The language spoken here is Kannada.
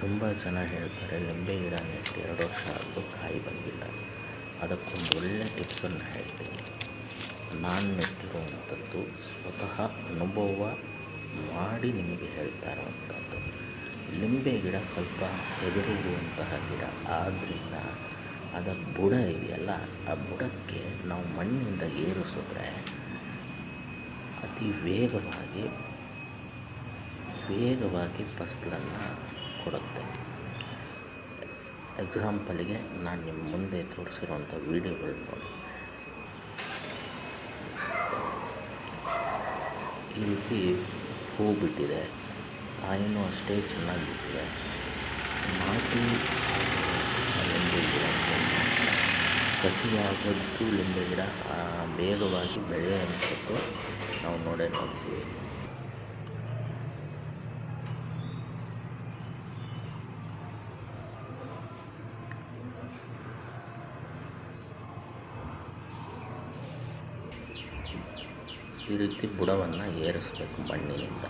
ತುಂಬ ಜನ ಹೇಳ್ತಾರೆ ಲಿಂಬೆ ಗಿಡ ನೆಟ್ಟು ಎರಡು ವರ್ಷ ಆದರೂ ಕಾಯಿ ಬಂದಿಲ್ಲ. ಅದಕ್ಕೊಂದು ಒಳ್ಳೆಯ ಟಿಪ್ಸನ್ನು ಹೇಳ್ತೀನಿ. ನಾನು ನೆಟ್ಟಿರುವಂಥದ್ದು ಸ್ವತಃ ಅನುಭವ ಮಾಡಿ ನಿಮಗೆ ಹೇಳ್ತಾ ಇರೋವಂಥದ್ದು ಲಿಂಬೆ ಗಿಡ ಸ್ವಲ್ಪ ಹೆದರುವಂತಹ ಗಿಡ. ಆದ್ದರಿಂದ ಅದರ ಬುಡ ಇದೆಯಲ್ಲ, ಆ ಬುಡಕ್ಕೆ ನಾವು ಮಣ್ಣಿಂದ ಏರಿಸಿದ್ರೆ ಅತಿ ವೇಗವಾಗಿ ವೇಗವಾಗಿ ಫಸಲನ್ನು ಕೊಡುತ್ತೆ. ಎಕ್ಸಾಂಪಲಿಗೆ ನಾನು ನಿಮ್ಮ ಮುಂದೆ ತೋರಿಸಿರುವಂಥ ವೀಡಿಯೋಗಳು ನೋಡಿ. ಈ ರೀತಿ ಹೂ ಬಿಟ್ಟಿದೆ. ಕಾಯಿನೂ ಅಷ್ಟೇ ಚೆನ್ನಾಗಿ ಬಿಟ್ಟಿದೆ. ನಾಟಿ ಲಿಂಬೆ ಗಿಡಕ್ಕೆ ಮಾತ್ರ. ಕಸಿಯಾಗದ್ದು ಲಿಂಬೆ ಗಿಡ ಬೇಗವಾಗಿ ಬೆಳೆಯುವಂಥದ್ದು ನಾವು ನೋಡೇ ನೋಡ್ತೀವಿ. ಈ ರೀತಿ ಬುಡವನ್ನು ಏರಿಸಬೇಕು ಮಣ್ಣಿನಿಂದ.